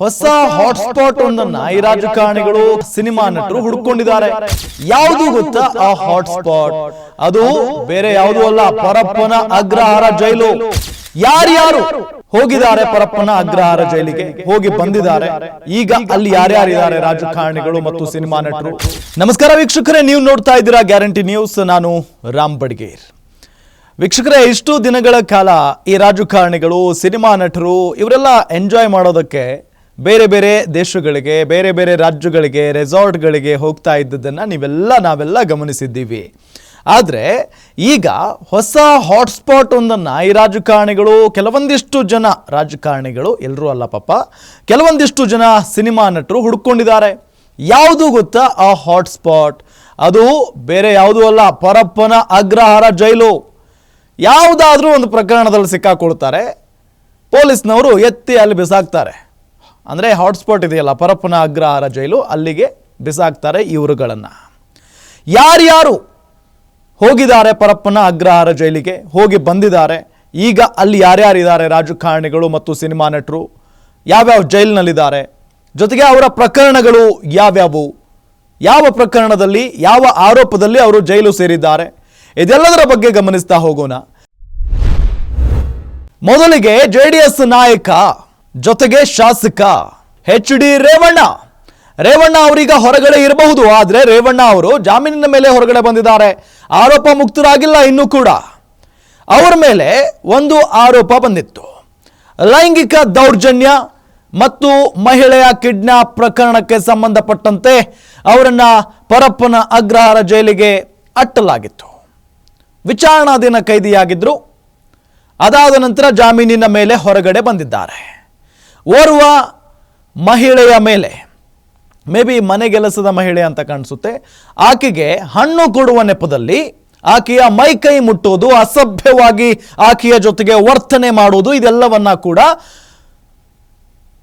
ಹೊಸ ಹಾಟ್ಸ್ಪಾಟ್ ಒಂದನ್ನ ಈ ರಾಜಕಾರಣಿಗಳು ಸಿನಿಮಾ ನಟರು ಹುಡ್ಕೊಂಡಿದ್ದಾರೆ. ಯಾವುದು ಗೊತ್ತಾ? ಆ ಹಾಟ್ಸ್ಪಾಟ್ ಅದು ಬೇರೆ ಯಾವುದು ಅಲ್ಲ ಪರಪ್ಪನ ಅಗ್ರಹಾರ ಜೈಲು. ಯಾರ್ಯಾರು ಹೋಗಿದ್ದಾರೆ ಪರಪ್ಪನ ಅಗ್ರಹಾರ ಜೈಲಿಗೆ? ಹೋಗಿ ಬಂದಿದ್ದಾರೆ. ಈಗ ಅಲ್ಲಿ ಯಾರ್ಯಾರಿದ್ದಾರೆ ರಾಜಕಾರಣಿಗಳು ಮತ್ತು ಸಿನಿಮಾ ನಟರು? ನಮಸ್ಕಾರ ವೀಕ್ಷಕರೇ ನೀವು ನೋಡ್ತಾ ಇದ್ದೀರಾ ಗ್ಯಾರಂಟಿ ನ್ಯೂಸ್. ನಾನು ರಾಮ್ ಬಡ್ಗೇರ್. ವೀಕ್ಷಕರೇ ಇಷ್ಟು ದಿನಗಳ ಕಾಲ ಈ ರಾಜಕಾರಣಿಗಳು ಸಿನಿಮಾ ನಟರು ಇವರೆಲ್ಲ ಎಂಜಾಯ್ ಮಾಡೋದಕ್ಕೆ ಬೇರೆ ಬೇರೆ ದೇಶಗಳಿಗೆ, ಬೇರೆ ಬೇರೆ ರಾಜ್ಯಗಳಿಗೆ ರೆಸಾರ್ಟ್ಗಳಿಗೆ ಹೋಗ್ತಾ ಇದ್ದದನ್ನು ನೀವೆಲ್ಲ, ನಾವೆಲ್ಲ ಗಮನಿಸಿದ್ದೀವಿ. ಆದರೆ ಈಗ ಹೊಸ ಹಾಟ್ಸ್ಪಾಟ್ ಒಂದನ್ನು ಈ ರಾಜಕಾರಣಿಗಳು, ಕೆಲವೊಂದಿಷ್ಟು ಜನ ರಾಜಕಾರಣಿಗಳು ಎಲ್ಲರೂ ಅಲ್ಲ ಪಾಪ, ಕೆಲವೊಂದಿಷ್ಟು ಜನ ಸಿನಿಮಾ ನಟರು ಹುಡ್ಕೊಂಡಿದ್ದಾರೆ. ಯಾವುದು ಗೊತ್ತಾ ಆ ಹಾಟ್ಸ್ಪಾಟ್ ಅದು ಬೇರೆ ಯಾವುದೂ ಅಲ್ಲ, ಪರಪ್ಪನ ಅಗ್ರಹಾರ ಜೈಲು. ಯಾವುದಾದ್ರೂ ಒಂದು ಪ್ರಕರಣದಲ್ಲಿ ಸಿಕ್ಕಾಕೊಳ್ತಾರೆ. ಪೊಲೀಸ್ನವರು ಎತ್ತಿ ಅಲ್ಲಿ ಬಿಸಾಕ್ತಾರೆ. ಅಂದರೆ ಹಾಟ್ಸ್ಪಾಟ್ ಇದೆಯಲ್ಲ ಪರಪ್ಪನ ಅಗ್ರಹಾರ ಜೈಲು, ಅಲ್ಲಿಗೆ ಬಿಸಾಕ್ತಾರೆ ಇವರುಗಳನ್ನು ಯಾರ್ಯಾರು ಹೋಗಿದ್ದಾರೆ ಪರಪ್ಪನ ಅಗ್ರಹಾರ ಜೈಲಿಗೆ, ಹೋಗಿ ಬಂದಿದ್ದಾರೆ, ಈಗ ಅಲ್ಲಿ ಯಾರ್ಯಾರಿದ್ದಾರೆ ರಾಜಕಾರಣಿಗಳು ಮತ್ತು ಸಿನಿಮಾ ನಟರು, ಯಾವ್ಯಾವ ಜೈಲಿನಲ್ಲಿದ್ದಾರೆ, ಜೊತೆಗೆ ಅವರ ಪ್ರಕರಣಗಳು ಯಾವ್ಯಾವು, ಯಾವ ಪ್ರಕರಣದಲ್ಲಿ, ಯಾವ ಆರೋಪದಲ್ಲಿ ಅವರು ಜೈಲು ಸೇರಿದ್ದಾರೆ, ಇದೆಲ್ಲದರ ಬಗ್ಗೆ ಗಮನಿಸ್ತಾ ಹೋಗೋಣ. ಮೊದಲಿಗೆ ಜೆ ಡಿ ಎಸ್ ನಾಯಕ ಜೊತೆಗೆ ಶಾಸಕ ಎಚ್ ಡಿ ರೇವಣ್ಣ. ರೇವಣ್ಣ ಅವರೀಗ ಹೊರಗಡೆ ಇರಬಹುದು, ಆದರೆ ರೇವಣ್ಣ ಅವರು ಜಾಮೀನಿನ ಮೇಲೆ ಹೊರಗಡೆ ಬಂದಿದ್ದಾರೆ. ಆರೋಪ ಮುಕ್ತರಾಗಿಲ್ಲ ಇನ್ನೂ ಕೂಡ. ಅವರ ಮೇಲೆ ಒಂದು ಆರೋಪ ಬಂದಿತ್ತು. ಲೈಂಗಿಕ ದೌರ್ಜನ್ಯ ಮತ್ತು ಮಹಿಳೆಯ ಕಿಡ್ನಾಪ್ ಪ್ರಕರಣಕ್ಕೆ ಸಂಬಂಧಪಟ್ಟಂತೆ ಅವರನ್ನು ಪರಪ್ಪನ ಅಗ್ರಹಾರ ಜೈಲಿಗೆ ಅಟ್ಟಲಾಗಿತ್ತು. ವಿಚಾರಣಾಧೀನ ಕೈದಿಯಾಗಿದ್ದರು ಅದಾದ ನಂತರ ಜಾಮೀನಿನ ಮೇಲೆ ಹೊರಗಡೆ ಬಂದಿದ್ದಾರೆ. ಓರ್ವ ಮಹಿಳೆಯ ಮೇಲೆ. ಮೇ ಬಿ ಮನೆಗೆಲಸದ ಮಹಿಳೆ ಅಂತ ಕಾಣಿಸುತ್ತೆ. ಆಕೆಗೆ ಹಣ್ಣು ಕೊಡುವ ನೆಪದಲ್ಲಿ ಆಕೆಯ ಮೈ ಕೈ ಮುಟ್ಟೋದು, ಅಸಭ್ಯವಾಗಿ ಆಕೆಯ ಜೊತೆಗೆ ವರ್ತನೆ ಮಾಡುವುದು, ಇದೆಲ್ಲವನ್ನ ಕೂಡ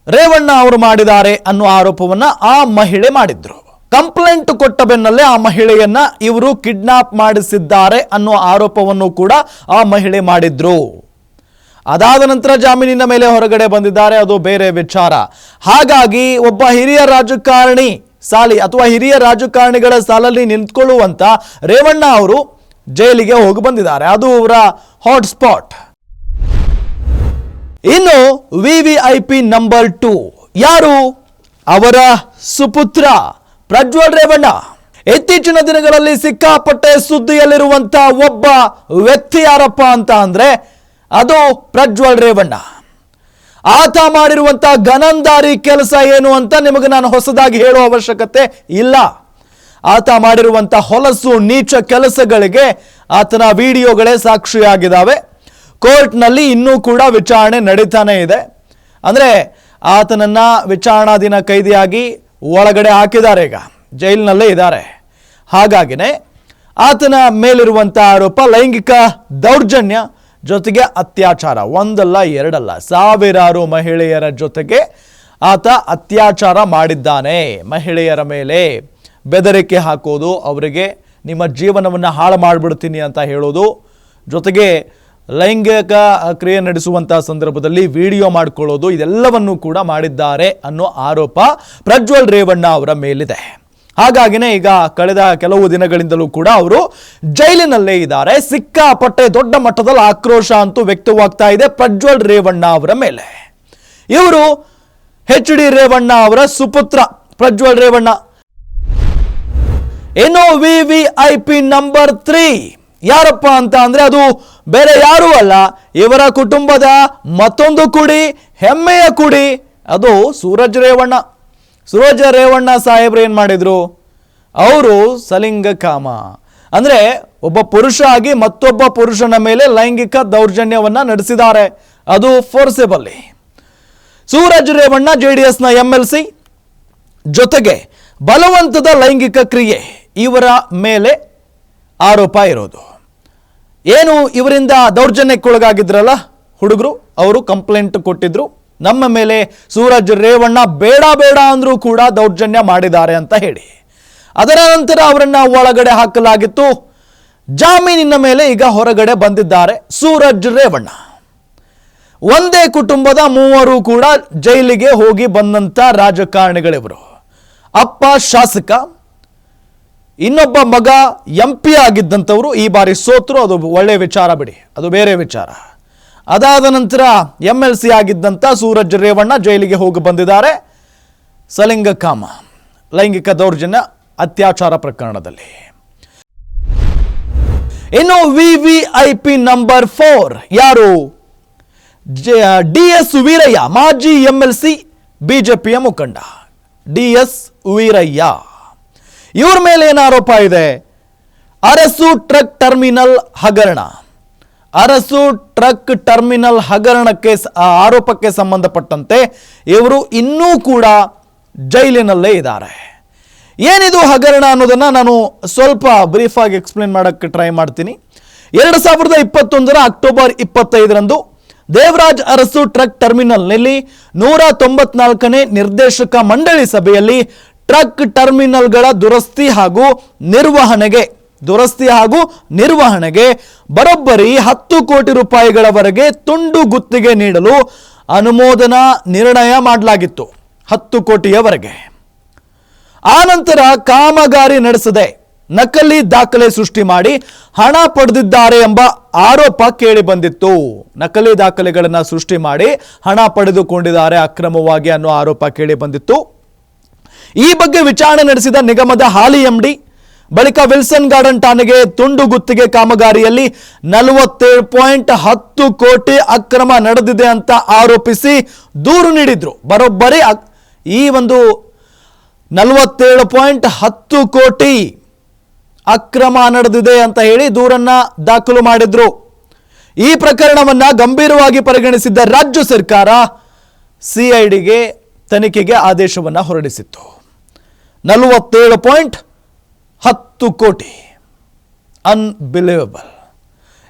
ರೇವಣ್ಣ ಅವರು ಮಾಡಿದ್ದಾರೆ ಅನ್ನೋ ಆರೋಪವನ್ನು ಆ ಮಹಿಳೆ ಮಾಡಿದ್ರು. ಕಂಪ್ಲೇಂಟ್ ಕೊಟ್ಟ ಬೆನ್ನಲ್ಲೇ ಆ ಮಹಿಳೆಯನ್ನ ಇವರು ಕಿಡ್ನಾಪ್ ಮಾಡಿಸಿದ್ದಾರೆ ಅನ್ನೋ ಆರೋಪವನ್ನು ಕೂಡ ಆ ಮಹಿಳೆ ಮಾಡಿದ್ರು. ಅದಾದ ನಂತರ ಜಾಮೀನಿನ ಮೇಲೆ ಹೊರಗಡೆ ಬಂದಿದ್ದಾರೆ. ಅದು ಬೇರೆ ವಿಚಾರ. ಹಾಗಾಗಿ ಒಬ್ಬ ಹಿರಿಯ ರಾಜಕಾರಣಿ ಸಾಲಿ ಅಥವಾ ಹಿರಿಯ ರಾಜಕಾರಣಿಗಳ ಸಾಲಲ್ಲಿ ನಿಂತ್ಕೊಳ್ಳುವಂತ ರೇವಣ್ಣ ಅವರು ಜೈಲಿಗೆ ಹೋಗಿ ಬಂದಿದ್ದಾರೆ. ಅದು ಅವರ ಹಾಟ್ಸ್ಪಾಟ್ ಇನ್ನು V V I P number two ಯಾರು? ಅವರ ಸುಪುತ್ರ ಪ್ರಜ್ವಲ್ ರೇವಣ್ಣ. ಇತ್ತೀಚಿನ ದಿನಗಳಲ್ಲಿ ಸಿಕ್ಕಾಪಟ್ಟೆ ಸುದ್ದಿಯಲ್ಲಿರುವಂತ ಒಬ್ಬ ವ್ಯಕ್ತಿ ಯಾರಪ್ಪ ಅಂತ ಅಂದ್ರೆ ಅದು ಪ್ರಜ್ವಲ್ ರೇವಣ್ಣ. ಆತ ಮಾಡಿರುವಂಥ ಗನಂದಾರಿ ಕೆಲಸ ಏನು ಅಂತ ನಿಮಗೆ ನಾನು ಹೊಸದಾಗಿ ಹೇಳುವ ಅವಶ್ಯಕತೆ ಇಲ್ಲ. ಆತ ಮಾಡಿರುವಂಥ ಹೊಲಸು ನೀಚ ಕೆಲಸಗಳಿಗೆ ಆತನ ವಿಡಿಯೋಗಳೇ ಸಾಕ್ಷಿಯಾಗಿದ್ದಾವೆ ಕೋರ್ಟ್ನಲ್ಲಿ ಇನ್ನೂ ಕೂಡ ವಿಚಾರಣೆ ನಡೀತಾನೆ ಇದೆ. ಅಂದರೆ ಆತನನ್ನ ವಿಚಾರಣಾಧೀನ ಕೈದಿಯಾಗಿ ಒಳಗಡೆ ಹಾಕಿದ್ದಾರೆ ಈಗ, ಜೈಲಿನಲ್ಲೇ ಇದ್ದಾರೆ. ಹಾಗಾಗಿನೇ ಆತನ ಮೇಲಿರುವಂಥ ಆರೋಪ ಲೈಂಗಿಕ ದೌರ್ಜನ್ಯ ಜೊತೆಗೆ ಅತ್ಯಾಚಾರ, ಒಂದಲ್ಲ, ಎರಡಲ್ಲ, ಸಾವಿರಾರು ಮಹಿಳೆಯರ ಜೊತೆಗೆ ಆತ ಅತ್ಯಾಚಾರ ಮಾಡಿದ್ದಾನೆ. ಮಹಿಳೆಯರ ಮೇಲೆ ಬೆದರಿಕೆ ಹಾಕೋದು ಅವರಿಗೆ ನಿಮ್ಮ ಜೀವನವನ್ನು ಹಾಳು ಮಾಡಿಬಿಡ್ತೀನಿ ಅಂತ ಹೇಳೋದು. ಜೊತೆಗೆ ಲೈಂಗಿಕ ಕ್ರಿಯೆ ನಡೆಸುವಂಥ ಸಂದರ್ಭದಲ್ಲಿ ವಿಡಿಯೋ ಮಾಡಿಕೊಳ್ಳೋದು ಇದೆಲ್ಲವನ್ನು ಕೂಡ ಮಾಡಿದ್ದಾರೆ ಅನ್ನೋ ಆರೋಪ ಪ್ರಜ್ವಲ್ ರೇವಣ್ಣ ಅವರ ಮೇಲಿದೆ. ಹಾಗಾಗಿನೇ ಈಗ ಕಳೆದ ಕೆಲವು ದಿನಗಳಿಂದಲೂ ಕೂಡ ಅವರು ಜೈಲಿನಲ್ಲೇ ಇದ್ದಾರೆ. ಸಿಕ್ಕಾಪಟ್ಟೆ ದೊಡ್ಡ ಮಟ್ಟದಲ್ಲಿ ಆಕ್ರೋಶ ಅಂತೂ ವ್ಯಕ್ತವಾಗ್ತಾ ಇದೆ ಪ್ರಜ್ವಲ್ ರೇವಣ್ಣ ಅವರ ಮೇಲೆ. ಇವರು ಎಚ್ ಡಿ ರೇವಣ್ಣ ಅವರ ಸುಪುತ್ರ ಪ್ರಜ್ವಲ್ ರೇವಣ್ಣ. ಏನೋ V V I P number three ಯಾರಪ್ಪ ಅಂತ ಅಂದ್ರೆ ಅದು ಬೇರೆ ಯಾರೂ ಅಲ್ಲ, ಇವರ ಕುಟುಂಬದ ಮತ್ತೊಂದು ಕುಡಿ, ಹೆಮ್ಮೆಯ ಕುಡಿ, ಅದು ಸೂರಜ್ ರೇವಣ್ಣ. ಸೂರಜ್ ರೇವಣ್ಣ ಸಾಹೇಬ್ರು ಏನು ಮಾಡಿದರು? ಅವರು ಸಲಿಂಗ ಕಾಮ. ಅಂದರೆ ಒಬ್ಬ ಪುರುಷ ಆಗಿ ಮತ್ತೊಬ್ಬ ಪುರುಷನ ಮೇಲೆ ಲೈಂಗಿಕ ದೌರ್ಜನ್ಯವನ್ನು ನಡೆಸಿದ್ದಾರೆ. ಅದು forcibly Suraj Revanna J D ಎಸ್ನ ಎಂ ಎಲ್ ಸಿ ಜೊತೆಗೆ ಬಲವಂತದ ಲೈಂಗಿಕ ಕ್ರಿಯೆ ಇವರ ಮೇಲೆ ಆರೋಪ ಇರೋದು. ಏನು ಇವರಿಂದ ದೌರ್ಜನ್ಯಕ್ಕೊಳಗಾಗಿದ್ರಲ್ಲ ಹುಡುಗರು? ಅವರು ಕಂಪ್ಲೇಂಟ್ ಕೊಟ್ಟಿದ್ರು. ನಮ್ಮ ಮೇಲೆ ಸೂರಜ್ ರೇವಣ್ಣ ಬೇಡ ಬೇಡ ಅಂದರೂ ಕೂಡ ದೌರ್ಜನ್ಯ ಮಾಡಿದ್ದಾರೆ ಅಂತ ಹೇಳಿ. ಅದರ ನಂತರ ಅವರನ್ನು ಒಳಗಡೆ ಹಾಕಲಾಗಿತ್ತು. ಜಾಮೀನಿನ ಮೇಲೆ ಈಗ ಹೊರಗಡೆ ಬಂದಿದ್ದಾರೆ ಸೂರಜ್ ರೇವಣ್ಣ. ಒಂದೇ ಕುಟುಂಬದ ಮೂವರು ಕೂಡ ಜೈಲಿಗೆ ಹೋಗಿ ಬಂದಂಥ ರಾಜಕಾರಣಿಗಳಿವರು. ಅಪ್ಪ ಶಾಸಕ, ಇನ್ನೊಬ್ಬ ಮಗ ಎಂ ಪಿ ಆಗಿದ್ದಂಥವರು ಈ ಬಾರಿ ಸೋತರು. ಅದು ಒಳ್ಳೆಯ ವಿಚಾರ ಬಿಡಿ. ಅದು ಬೇರೆ ವಿಚಾರ. ಅದಾದ ನಂತರ ಎಂ ಎಲ್ ಸಿ ಆಗಿದ್ದಂಥ ಸೂರಜ್ ರೇವಣ್ಣ ಜೈಲಿಗೆ ಹೋಗಿ ಬಂದಿದ್ದಾರೆ. ಸಲಿಂಗಕಾಮ ಲೈಂಗಿಕ ದೌರ್ಜನ್ಯ, ಅತ್ಯಾಚಾರ ಪ್ರಕರಣದಲ್ಲಿ. ಇನ್ನು V V I P number four ಯಾರು? ಡಿ ಎಸ್ ವೀರಯ್ಯ, ಮಾಜಿ ಎಂ ಎಲ್ ಸಿ ಬಿಜೆಪಿಯ ಮುಖಂಡ. D S Veeraiah. ಇವ್ರ ಮೇಲೆ ಏನು ಆರೋಪ ಇದೆ? ಅರಸು ಟ್ರಕ್ ಟರ್ಮಿನಲ್ ಹಗರಣ. ಅರಸು ಟ್ರಕ್ ಟರ್ಮಿನಲ್ ಹಗರಣಕ್ಕೆ ಆರೋಪಕ್ಕೆ ಸಂಬಂಧಪಟ್ಟಂತೆ ಇವರು ಇನ್ನೂ ಕೂಡ ಜೈಲಿನಲ್ಲೇ ಇದ್ದಾರೆ. ಏನಿದು ಹಗರಣ ಅನ್ನೋದನ್ನು ನಾನು ಸ್ವಲ್ಪ ಬ್ರೀಫಾಗಿ ಎಕ್ಸ್ಪ್ಲೇನ್ ಮಾಡೋಕ್ಕೆ ಟ್ರೈ ಮಾಡ್ತೀನಿ. ಎರಡು ಸಾವಿರದ ಇಪ್ಪತ್ತೊಂದರ ಅಕ್ಟೋಬರ್ ಇಪ್ಪತ್ತೈದರಂದು ದೇವರಾಜ್ ಅರಸು ಟ್ರಕ್ ಟರ್ಮಿನಲ್ನಲ್ಲಿ ನೂರ ತೊಂಬತ್ನಾಲ್ಕನೇ ನಿರ್ದೇಶಕ ಮಂಡಳಿ ಸಭೆಯಲ್ಲಿ ಟ್ರಕ್ ಟರ್ಮಿನಲ್ಗಳ ದುರಸ್ತಿ ಹಾಗೂ ನಿರ್ವಹಣೆಗೆ ದುರಸ್ತಿ ಹಾಗೂ ನಿರ್ವಹಣೆಗೆ ಬರೋಬ್ಬರಿ ಹತ್ತು ಕೋಟಿ ರೂಪಾಯಿಗಳವರೆಗೆ ತುಂಡು ಗುತ್ತಿಗೆ ನೀಡಲು ಅನುಮೋದನಾ ನಿರ್ಣಯ ಮಾಡಲಾಗಿತ್ತು ಹತ್ತು ಕೋಟಿಯವರೆಗೆ. ಆನಂತರ ಕಾಮಗಾರಿ ನಡೆಸದೆ ನಕಲಿ ದಾಖಲೆ ಸೃಷ್ಟಿ ಮಾಡಿ ಹಣ ಪಡೆದಿದ್ದಾರೆ ಎಂಬ ಆರೋಪ ಕೇಳಿ ಬಂದಿತ್ತು. ನಕಲಿ ದಾಖಲೆಗಳನ್ನು ಸೃಷ್ಟಿ ಮಾಡಿ ಹಣ ಪಡೆದುಕೊಂಡಿದ್ದಾರೆ ಅಕ್ರಮವಾಗಿ ಅನ್ನೋ ಆರೋಪ ಕೇಳಿ ಬಂದಿತ್ತು. ಈ ಬಗ್ಗೆ ವಿಚಾರಣೆ ನಡೆಸಿದ ನಿಗಮದ ಹಾಲಿ ಎಂಡಿ ಬಳಿಕ ವಿಲ್ಸನ್ ಗಾರ್ಡನ್ ಠಾಣೆಗೆ ತುಂಡು ಗುತ್ತಿಗೆ ಕಾಮಗಾರಿಯಲ್ಲಿ ನಲವತ್ತೇಳು ಪಾಯಿಂಟ್ ಹತ್ತು ಕೋಟಿ ಅಕ್ರಮ ನಡೆದಿದೆ ಅಂತ ಆರೋಪಿಸಿ ದೂರು ನೀಡಿದ್ರು. ಬರೋಬ್ಬರಿ ಈ ಒಂದು ನಲವತ್ತೇಳು ಪಾಯಿಂಟ್ ಹತ್ತು ಕೋಟಿ ಅಕ್ರಮ ನಡೆದಿದೆ ಅಂತ ಹೇಳಿ ದೂರನ್ನ ದಾಖಲು ಮಾಡಿದ್ರು. ಈ ಪ್ರಕರಣವನ್ನ ಗಂಭೀರವಾಗಿ ಪರಿಗಣಿಸಿದ್ದ ರಾಜ್ಯ ಸರ್ಕಾರ ಸಿಐಡಿಗೆ ತನಿಖೆಗೆ ಆದೇಶವನ್ನ ಹೊರಡಿಸಿತ್ತು. ನಲವತ್ತೇಳು ಪಾಯಿಂಟ್ ಹತ್ತು ಕೋಟಿ. ಅನ್ಬಿಲೀವಬಲ್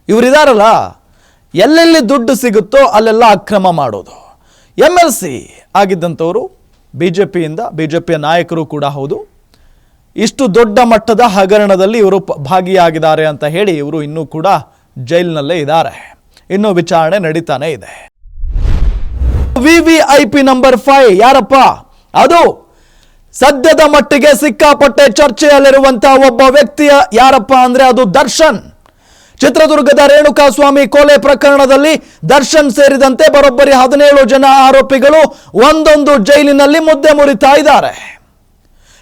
ಇವರಿದಾರಲ್ಲ? ಎಲ್ಲೆಲ್ಲಿ ದುಡ್ಡು ಸಿಗುತ್ತೋ ಅಲ್ಲೆಲ್ಲ ಅಕ್ರಮ ಮಾಡೋದು. ಎಂ ಎಲ್ ಸಿ ಆಗಿದ್ದಂಥವರು ಬಿ ಜೆ ಪಿಯಿಂದ ಬಿ ಜೆ ಪಿಯ ನಾಯಕರು ಕೂಡ ಹೌದು. ಇಷ್ಟು ದೊಡ್ಡ ಮಟ್ಟದ ಹಗರಣದಲ್ಲಿ ಇವರು ಭಾಗಿಯಾಗಿದ್ದಾರೆ ಅಂತ ಹೇಳಿ ಇವರು ಇನ್ನೂ ಕೂಡ ಜೈಲಿನಲ್ಲೇ ಇದ್ದಾರೆ. ಇನ್ನೂ ವಿಚಾರಣೆ ನಡೀತಾನೆ ಇದೆ. V V I P number five ಯಾರಪ್ಪ? ಅದು ಸದ್ಯದ ಮಟ್ಟಿಗೆ ಸಿಕ್ಕಾಪಟ್ಟೆ ಚರ್ಚೆಯಲ್ಲಿರುವಂತಹ ಒಬ್ಬ ವ್ಯಕ್ತಿಯ ಯಾರಪ್ಪ ಅಂದ್ರೆ ಅದು ದರ್ಶನ್. ಚಿತ್ರದುರ್ಗದ ರೇಣುಕಾಸ್ವಾಮಿ ಕೊಲೆ ಪ್ರಕರಣದಲ್ಲಿ ದರ್ಶನ್ ಸೇರಿದಂತೆ ಬರೋಬ್ಬರಿ ಹದಿನೇಳು ಜನ ಆರೋಪಿಗಳು ಒಂದೊಂದು ಜೈಲಿನಲ್ಲಿ ಮುದ್ದೆ ಮುರಿತಾ ಇದ್ದಾರೆ.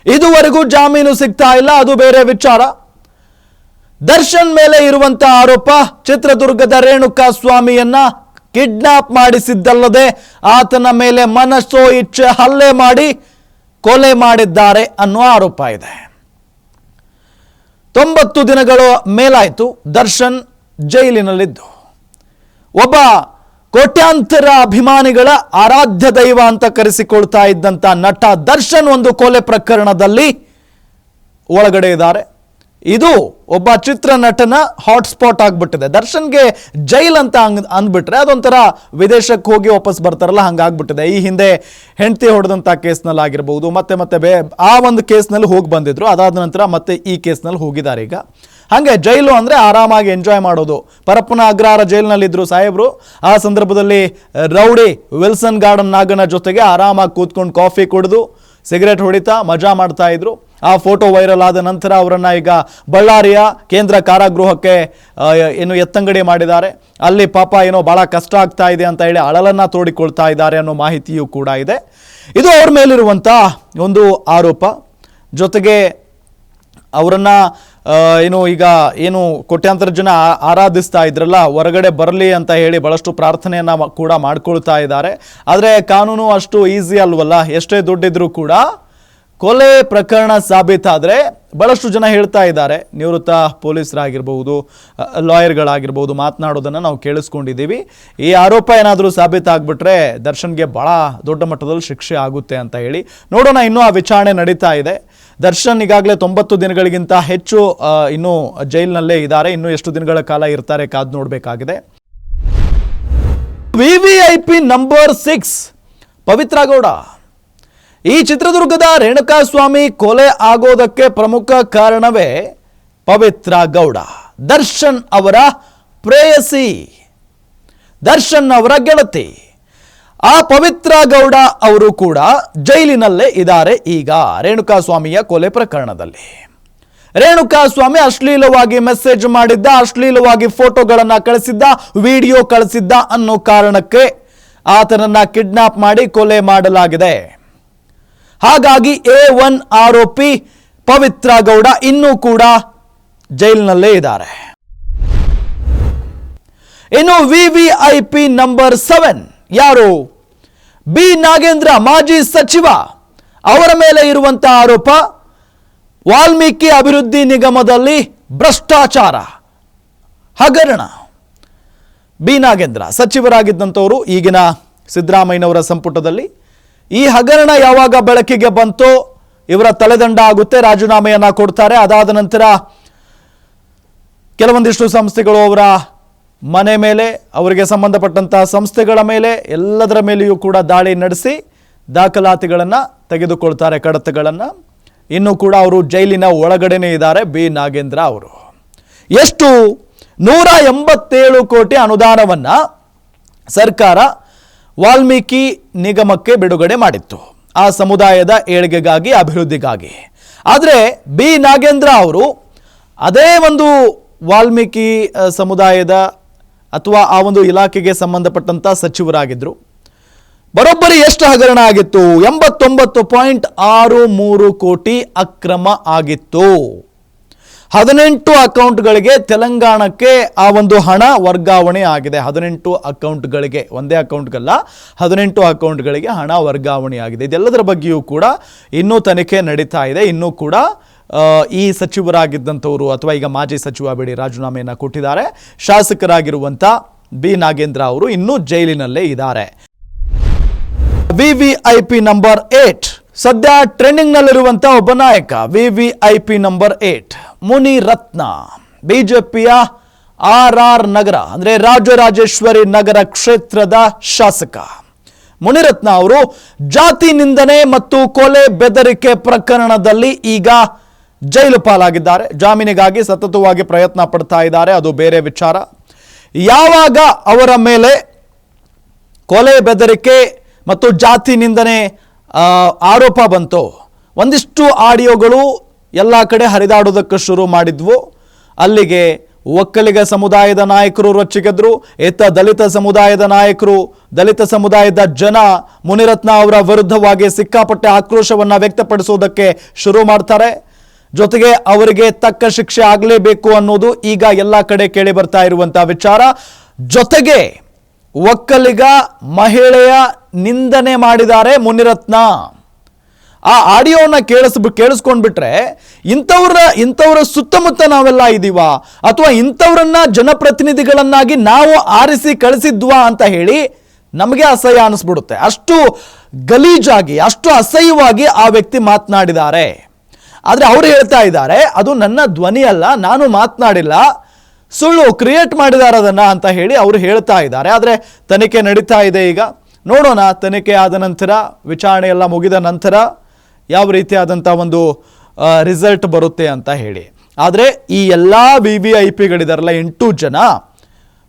ಇದುವರೆಗೂ ಜಾಮೀನು ಸಿಗ್ತಾ ಇಲ್ಲ, ಅದು ಬೇರೆ ವಿಚಾರ. ದರ್ಶನ್ ಮೇಲೆ ಇರುವಂತಹ ಆರೋಪ ಚಿತ್ರದುರ್ಗದ ರೇಣುಕಾ ಸ್ವಾಮಿಯನ್ನ ಕಿಡ್ನಾಪ್ ಮಾಡಿಸಿದ್ದಲ್ಲದೆ ಆತನ ಮೇಲೆ ಮನಸ್ಸೋ ಇಚ್ಛೆ ಹಲ್ಲೆ ಮಾಡಿ ಕೊಲೆ ಮಾಡಿದ್ದಾರೆ ಅನ್ನೋ ಆರೋಪ ಇದೆ. ತೊಂಬತ್ತು ದಿನಗಳು ಮೇಲಾಯಿತು, ದರ್ಶನ್ ಜೈಲಿನಲ್ಲಿದ್ದು. ಒಬ್ಬ ಕೋಟ್ಯಾಂತರ ಅಭಿಮಾನಿಗಳ ಆರಾಧ್ಯ ದೈವ ಅಂತ ಕರೆಸಿಕೊಳ್ತಾ ಇದ್ದಂಥ ನಟ ದರ್ಶನ್ ಒಂದು ಕೊಲೆ ಪ್ರಕರಣದಲ್ಲಿ ಒಳಗಡೆ ಇದ್ದಾರೆ. ಇದು ಒಬ್ಬ ಚಿತ್ರನಟನ ಹಾಟ್ಸ್ಪಾಟ್ ಆಗಿಬಿಟ್ಟಿದೆ. ದರ್ಶನ್ಗೆ ಜೈಲ್ ಅಂತ ಅಂಗ್, ಅಂದ್ಬಿಟ್ರೆ ಅದೊಂಥರ ವಿದೇಶಕ್ಕೆ ಹೋಗಿ ವಾಪಸ್ ಬರ್ತಾರಲ್ಲ, ಹಂಗಾಗ್ಬಿಟ್ಟಿದೆ. ಈ ಹಿಂದೆ ಹೆಂಡತಿ ಹೊಡೆದಂಥ ಕೇಸ್ನಲ್ಲಿ ಆಗಿರ್ಬೋದು, ಮತ್ತೆ ಮತ್ತೆ ಬೇ, ಆ ಒಂದು ಕೇಸ್ನಲ್ಲಿ ಹೋಗಿ ಬಂದಿದ್ರು. ಅದಾದ ನಂತರ ಮತ್ತೆ ಈ ಕೇಸ್ನಲ್ಲಿ ಹೋಗಿದ್ದಾರೆ ಈಗ. ಹಾಗೆ ಜೈಲು ಅಂದರೆ ಆರಾಮಾಗಿ ಎಂಜಾಯ್ ಮಾಡೋದು. ಪರಪ್ಪನ ಅಗ್ರಹಾರ ಜೈಲಿನಲ್ಲಿದ್ದರು ಸಾಹೇಬರು. ಆ ಸಂದರ್ಭದಲ್ಲಿ ರೌಡಿ ವಿಲ್ಸನ್ ಗಾರ್ಡನ್ ನಾಗನ ಜೊತೆಗೆ ಆರಾಮಾಗಿ ಕೂತ್ಕೊಂಡು ಕಾಫಿ ಕುಡಿದು, ಸಿಗರೇಟ್ ಹೊಡಿತಾ ಮಜಾ ಮಾಡ್ತಾ ಇದ್ರು. ಆ ಫೋಟೋ ವೈರಲ್ ಆದ ನಂತರ ಅವರನ್ನು ಈಗ ಬಳ್ಳಾರಿಯ ಕೇಂದ್ರ ಕಾರಾಗೃಹಕ್ಕೆ ಏನು ಎತ್ತಂಗಡಿ ಮಾಡಿದ್ದಾರೆ. ಅಲ್ಲಿ ಪಾಪ ಏನೋ ಭಾಳ ಕಷ್ಟ ಆಗ್ತಾ ಇದೆ ಅಂತ ಹೇಳಿ ಅಳಲನ್ನು ತೋಡಿಕೊಳ್ತಾ ಇದ್ದಾರೆ ಅನ್ನೋ ಮಾಹಿತಿಯೂ ಕೂಡ ಇದೆ. ಇದು ಅವ್ರ ಮೇಲಿರುವಂಥ ಒಂದು ಆರೋಪ. ಜೊತೆಗೆ ಅವರನ್ನು ಏನು ಈಗ ಏನು ಕೋಟ್ಯಾಂತರ ಜನ ಆರಾಧಿಸ್ತಾ ಇದ್ರಲ್ಲ, ಹೊರಗಡೆ ಬರಲಿ ಅಂತ ಹೇಳಿ ಬಹಳಷ್ಟು ಪ್ರಾರ್ಥನೆಯನ್ನು ಕೂಡ ಮಾಡ್ಕೊಳ್ತಾ ಇದ್ದಾರೆ. ಆದರೆ ಕಾನೂನು ಅಷ್ಟು ಈಸಿ ಅಲ್ವಲ್ಲ, ಎಷ್ಟೇ ದುಡ್ಡಿದ್ರೂ ಕೂಡ ಕೊಲೆ ಪ್ರಕರಣ ಸಾಬೀತಾದರೆ ಬಹಳಷ್ಟು ಜನ ಹೇಳ್ತಾ ಇದ್ದಾರೆ. ನಿವೃತ್ತ ಪೊಲೀಸರಾಗಿರ್ಬೋದು ಲಾಯರ್ಗಳಾಗಿರ್ಬೋದು ಮಾತನಾಡೋದನ್ನು ನಾವು ಕೇಳಿಸ್ಕೊಂಡಿದ್ದೀವಿ. ಈ ಆರೋಪ ಏನಾದರೂ ಸಾಬೀತಾಗ್ಬಿಟ್ರೆ ದರ್ಶನ್ಗೆ ಭಾಳ ದೊಡ್ಡ ಮಟ್ಟದಲ್ಲಿ ಶಿಕ್ಷೆ ಆಗುತ್ತೆ ಅಂತ ಹೇಳಿ ನೋಡೋಣ ಇನ್ನೂ ಆ ವಿಚಾರಣೆ ನಡೀತಾ ಇದೆ. ದರ್ಶನ್ ಈಗಾಗಲೇ ತೊಂಬತ್ತು ದಿನಗಳಿಗಿಂತ ಹೆಚ್ಚು ಇನ್ನೂ ಜೈಲಿನಲ್ಲೇ ಇದ್ದಾರೆ. ಇನ್ನೂ ಎಷ್ಟು ದಿನಗಳ ಕಾಲ ಇರ್ತಾರೆ ಕಾದು ನೋಡಬೇಕಾಗಿದೆ. V V I P number six, Pavitra Gowda. ಈ ಚಿತ್ರದುರ್ಗದ ರೇಣುಕಾಸ್ವಾಮಿ ಕೊಲೆ ಆಗೋದಕ್ಕೆ ಪ್ರಮುಖ ಕಾರಣವೇ ಪವಿತ್ರ ಗೌಡ, ದರ್ಶನ್ ಅವರ ಪ್ರೇಯಸಿ. ದರ್ಶನ್ ಅವರ ಗೆಳತಿ. ಆ ಪವಿತ್ರ ಗೌಡ ಅವರು ಕೂಡ ಜೈಲಿನಲ್ಲೇ ಇದ್ದಾರೆ ಈಗ ರೇಣುಕಾಸ್ವಾಮಿಯ ಕೊಲೆ ಪ್ರಕರಣದಲ್ಲಿ. ರೇಣುಕಾಸ್ವಾಮಿ ಅಶ್ಲೀಲವಾಗಿ ಮೆಸೇಜ್ ಮಾಡಿದ್ದ, ಅಶ್ಲೀಲವಾಗಿ ಫೋಟೋಗಳನ್ನು ಕಳಿಸಿದ್ದ, ವಿಡಿಯೋ ಕಳಿಸಿದ್ದ ಅನ್ನೋ ಕಾರಣಕ್ಕೆ ಆತನನ್ನ ಕಿಡ್ನಾಪ್ ಮಾಡಿ ಕೊಲೆ ಮಾಡಲಾಗಿದೆ. ಹಾಗಾಗಿ ಎ ಒನ್ ಆರೋಪಿ ಪವಿತ್ರ ಗೌಡ ಇನ್ನೂ ಕೂಡ ಜೈಲಿನಲ್ಲೇ ಇದ್ದಾರೆ. ಇನ್ನು ವಿವಿಐಪಿ ನಂಬರ್ ಸೆವೆನ್ ಯಾರು? ಬಿ ನಾಗೇಂದ್ರ ಮಾಜಿ ಸಚಿವ. ಅವರ ಮೇಲೆ ಇರುವಂತಹ ಆರೋಪ, ವಾಲ್ಮೀಕಿ ಅಭಿವೃದ್ಧಿ ನಿಗಮದಲ್ಲಿ ಭ್ರಷ್ಟಾಚಾರ. ಹಗರಣ. ಬಿ ನಾಗೇಂದ್ರ ಸಚಿವರಾಗಿದ್ದಂಥವರು ಈಗಿನ ಸಿದ್ದರಾಮಯ್ಯನವರ ಸಂಪುಟದಲ್ಲಿ ಈ ಹಗರಣ ಯಾವಾಗ ಬೆಳಕಿಗೆ ಬಂತೋ ಇವರ ತಲೆದಂಡ ಆಗುತ್ತೆ, ರಾಜೀನಾಮೆಯನ್ನು ಕೊಡ್ತಾರೆ. ಅದಾದ ನಂತರ ಕೆಲವೊಂದಿಷ್ಟು ಸಂಸ್ಥೆಗಳು ಅವರ ಮನೆ ಮೇಲೆ, ಅವರಿಗೆ ಸಂಬಂಧಪಟ್ಟಂತಹ ಸಂಸ್ಥೆಗಳ ಮೇಲೆ, ಎಲ್ಲದರ ಮೇಲೆಯೂ ಕೂಡ ದಾಳಿ ನಡೆಸಿ ದಾಖಲಾತಿಗಳನ್ನು ತೆಗೆದುಕೊಳ್ತಾರೆ, ಕಡತಗಳನ್ನು. ಇನ್ನು ಕೂಡ ಅವರು ಜೈಲಿನ ಒಳಗಡೆನೇ ಇದ್ದಾರೆ, ಬಿ. ನಾಗೇಂದ್ರ ಅವರು. ಎಷ್ಟು ನೂರ ಎಂಬತ್ತೇಳು ಕೋಟಿ ಅನುದಾನವನ್ನು ಸರ್ಕಾರ ವಾಲ್ಮೀಕಿ ನಿಗಮಕ್ಕೆ ಬಿಡುಗಡೆ ಮಾಡಿತ್ತು. ಆ ಸಮುದಾಯದ ಏಳಿಗೆಗಾಗಿ, ಅಭಿವೃದ್ಧಿಗಾಗಿ. ಆದರೆ ಬಿ. ನಾಗೇಂದ್ರ ಅವರು ಅದೇ ಒಂದು ವಾಲ್ಮೀಕಿ ಸಮುದಾಯದ ಅಥವಾ ಆ ಒಂದು ಇಲಾಖೆಗೆ ಸಂಬಂಧಪಟ್ಟಂಥ ಸಚಿವರಾಗಿದ್ದರು ಬರೋಬ್ಬರಿ ಎಷ್ಟು ಹಗರಣ ಆಗಿತ್ತು? ಎಂಬತ್ತೊಂಬತ್ತು ಪಾಯಿಂಟ್ ಆರು ಮೂರು ಕೋಟಿ ಅಕ್ರಮ ಆಗಿತ್ತು. ಹದಿನೆಂಟು ಅಕೌಂಟ್ಗಳಿಗೆ ತೆಲಂಗಾಣಕ್ಕೆ ಆ ಒಂದು ಹಣ ವರ್ಗಾವಣೆ ಆಗಿದೆ. ಹದಿನೆಂಟು ಅಕೌಂಟ್ಗಳಿಗೆ, ಒಂದೇ ಅಕೌಂಟ್ಗಲ್ಲ, ಹದಿನೆಂಟು ಅಕೌಂಟ್ಗಳಿಗೆ ಹಣ ವರ್ಗಾವಣೆ ಆಗಿದೆ. ಇದೆಲ್ಲದರ ಬಗ್ಗೆಯೂ ಕೂಡ ಇನ್ನೂ ತನಿಖೆ ನಡೀತಾ ಇದೆ. ಇನ್ನೂ ಕೂಡ ಈ ಸಚಿವರಾಗಿದ್ದಂಥವರು ಅಥವಾ ಈಗ ಮಾಜಿ ಸಚಿವ ಬಿಡಿ ರಾಜೀನಾಮೆಯನ್ನು ಕೊಟ್ಟಿದ್ದಾರೆ. ಶಾಸಕರಾಗಿರುವಂಥ ಬಿ ನಾಗೇಂದ್ರ ಅವರು ಇನ್ನೂ ಜೈಲಿನಲ್ಲೇ ಇದ್ದಾರೆ. VVIP number eight. ಸದ್ಯ ಟ್ರೆಂಡಿಂಗ್ ನಲ್ಲಿರುವಂತ ಒಬ್ಬ ನಾಯಕ, VVIP number eight. Munirathna ಬಿಜೆಪಿಯ ಆರ್ ಆರ್ ನಗರ, ಅಂದ್ರೆ ರಾಜರಾಜೇಶ್ವರಿ ನಗರ ಕ್ಷೇತ್ರದ ಶಾಸಕ. ಮುನಿರತ್ನ ಅವರು ಜಾತಿ ನಿಂದನೆ ಮತ್ತು ಕೊಲೆ ಬೆದರಿಕೆ ಪ್ರಕರಣದಲ್ಲಿ ಈಗ ಜೈಲು ಪಾಲಾಗಿದ್ದಾರೆ. ಜಾಮೀನಿಗಾಗಿ ಸತತವಾಗಿ ಪ್ರಯತ್ನ ಪಡ್ತಾ ಇದ್ದಾರೆ. ಅದು ಬೇರೆ ವಿಚಾರ. ಯಾವಾಗ ಅವರ ಮೇಲೆ ಕೊಲೆ ಬೆದರಿಕೆ ಮತ್ತು ಜಾತಿ ನಿಂದನೆ ಆರೋಪ ಬಂತು, ಒಂದಿಷ್ಟು ಆಡಿಯೋಗಳು ಎಲ್ಲ ಕಡೆ ಹರಿದಾಡೋದಕ್ಕೆ ಶುರು ಮಾಡಿದ್ವು. ಅಲ್ಲಿಗೆ ಒಕ್ಕಲಿಗ ಸಮುದಾಯದ ನಾಯಕರು ರೊಚ್ಚಿಗೆದ್ರು ಎತ್ತ ದಲಿತ ಸಮುದಾಯದ ನಾಯಕರು, ದಲಿತ ಸಮುದಾಯದ ಜನ ಮುನಿರತ್ನ ಅವರ ವಿರುದ್ಧವಾಗಿ ಸಿಕ್ಕಾಪಟ್ಟೆ ಆಕ್ರೋಶವನ್ನು ವ್ಯಕ್ತಪಡಿಸೋದಕ್ಕೆ ಶುರು ಮಾಡ್ತಾರೆ. ಜೊತೆಗೆ ಅವರಿಗೆ ತಕ್ಕ ಶಿಕ್ಷೆ ಆಗಲೇಬೇಕು ಅನ್ನೋದು ಈಗ ಎಲ್ಲ ಕಡೆ ಕೇಳಿ ಬರ್ತಾ ಇರುವಂತಹ ವಿಚಾರ. ಜೊತೆಗೆ ಒಕ್ಕಲಿಗ ಮಹಿಳೆಯ ನಿಂದನೆ ಮಾಡಿದ್ದಾರೆ ಮುನಿರತ್ನ. ಆ ಆಡಿಯೋನ ಕೇಳಿಸ್ ಕೇಳಿಸ್ಕೊಂಡ್ಬಿಟ್ರೆ ಇಂಥವ್ರ ಇಂಥವ್ರ ಸುತ್ತಮುತ್ತ ನಾವೆಲ್ಲ ಇದ್ದೀವಾ ಅಥವಾ ಇಂಥವ್ರನ್ನ ಜನಪ್ರತಿನಿಧಿಗಳನ್ನಾಗಿ ನಾವು ಆರಿಸಿ ಕಳಿಸಿದ್ವಾ ಅಂತ ಹೇಳಿ ನಮಗೆ ಅಸಹ್ಯ ಅನಿಸ್ಬಿಡುತ್ತೆ. ಅಷ್ಟು ಗಲೀಜಾಗಿ, ಅಷ್ಟು ಅಸಹ್ಯವಾಗಿ ಆ ವ್ಯಕ್ತಿ ಮಾತನಾಡಿದ್ದಾರೆ. ಆದರೆ ಅವರು ಹೇಳ್ತಾ ಇದ್ದಾರೆ, ಅದು ನನ್ನ ಧ್ವನಿ ಅಲ್ಲ, ನಾನು ಮಾತನಾಡಿಲ್ಲ, ಸುಳ್ಳು ಕ್ರಿಯೇಟ್ ಮಾಡಿದ್ದಾರೆ ಅದನ್ನ ಅಂತ ಹೇಳಿ ಅವರು ಹೇಳ್ತಾ ಇದ್ದಾರೆ. ಆದರೆ ತನಿಖೆ ನಡೀತಾ ಇದೆ ಈಗ. ನೋಡೋಣ, ತನಿಖೆ ಆದ ನಂತರ, ವಿಚಾರಣೆ ಎಲ್ಲ ಮುಗಿದ ನಂತರ ಯಾವ ರೀತಿಯಾದಂಥ ಒಂದು ರಿಸಲ್ಟ್ ಬರುತ್ತೆ ಅಂತ ಹೇಳಿ. ಆದರೆ ಈ ಎಲ್ಲ ವಿ ವಿ ಐ ಪಿಗಳಿದಾರಲ್ಲ ಎಂಟು ಜನ,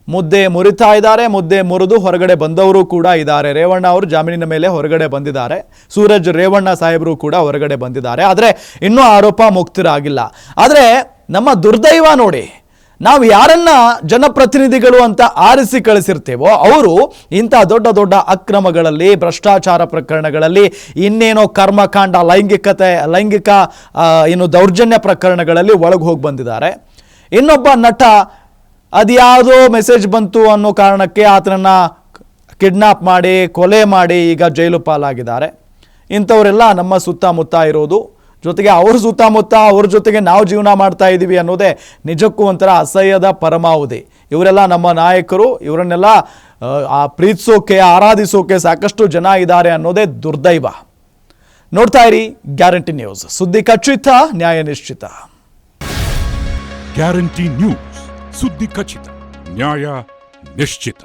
ಮುದ್ದೆ ಮುರಿತಾ ಇದ್ದಾರೆ, ಮುದ್ದೆ ಮುರಿದು ಹೊರಗಡೆ ಬಂದವರು ಕೂಡ ಇದ್ದಾರೆ. ರೇವಣ್ಣ ಅವರು ಜಾಮೀನಿನ ಮೇಲೆ ಹೊರಗಡೆ ಬಂದಿದ್ದಾರೆ. ಸೂರಜ್, ರೇವಣ್ಣ ಸಾಹೇಬರು ಕೂಡ ಹೊರಗಡೆ ಬಂದಿದ್ದಾರೆ. ಆದರೆ ಇನ್ನೂ ಆರೋಪ ಮುಕ್ತರಾಗಿಲ್ಲ. ಆದರೆ ನಮ್ಮ ದುರ್ದೈವ ನೋಡಿ ನಾವು ಯಾರನ್ನ ಜನಪ್ರತಿನಿಧಿಗಳು ಅಂತ ಆರಿಸಿ ಕಳಿಸಿರ್ತೇವೋ ಅವರು ಇಂಥ ದೊಡ್ಡ ದೊಡ್ಡ ಅಕ್ರಮಗಳಲ್ಲಿ, ಭ್ರಷ್ಟಾಚಾರ ಪ್ರಕರಣಗಳಲ್ಲಿ, ಇನ್ನೇನೋ ಕರ್ಮಕಾಂಡ, ಲೈಂಗಿಕತೆ, ಲೈಂಗಿಕ ಏನು ದೌರ್ಜನ್ಯ ಪ್ರಕರಣಗಳಲ್ಲಿ ಒಳಗೆ ಹೋಗಿ ಬಂದಿದ್ದಾರೆ. ಇನ್ನೊಬ್ಬ ನಟ ಅದ್ಯಾವುದೋ ಮೆಸೇಜ್ ಬಂತು ಅನ್ನೋ ಕಾರಣಕ್ಕೆ ಆತನನ್ನು ಕಿಡ್ನಾಪ್ ಮಾಡಿ, ಕೊಲೆ ಮಾಡಿ ಈಗ ಜೈಲು ಪಾಲಾಗಿದ್ದಾರೆ. ಇಂಥವರೆಲ್ಲ ನಮ್ಮ ಸುತ್ತಮುತ್ತ ಇರೋದು. ಜೊತೆಗೆ ಅವ್ರ ಸುತ್ತಮುತ್ತ ಅವ್ರ ಜೊತೆಗೆ ನಾವು ಜೀವನ ಮಾಡ್ತಾ ಇದ್ದೀವಿ ಅನ್ನೋದೇ ನಿಜಕ್ಕೂ ಒಂಥರ ಅಸಹ್ಯದ ಪರಮಾವಧಿ. ಇವರೆಲ್ಲ ನಮ್ಮ ನಾಯಕರು ಇವರನ್ನೆಲ್ಲ ಆ, ಪ್ರೀತಿಸೋಕೆ ಆರಾಧಿಸೋಕೆ ಸಾಕಷ್ಟು ಜನ ಇದ್ದಾರೆ ಅನ್ನೋದೇ ದುರ್ದೈವ. ನೋಡ್ತಾ ಇರಿ ಗ್ಯಾರಂಟಿ ನ್ಯೂಸ್. ಸುದ್ದಿ ಖಚಿತ ನ್ಯಾಯ ನಿಶ್ಚಿತ. ಗ್ಯಾರಂಟಿ ನ್ಯೂಸ್ ಸುದ್ದಿ ಖಚಿತ ನ್ಯಾಯ ನಿಶ್ಚಿತ.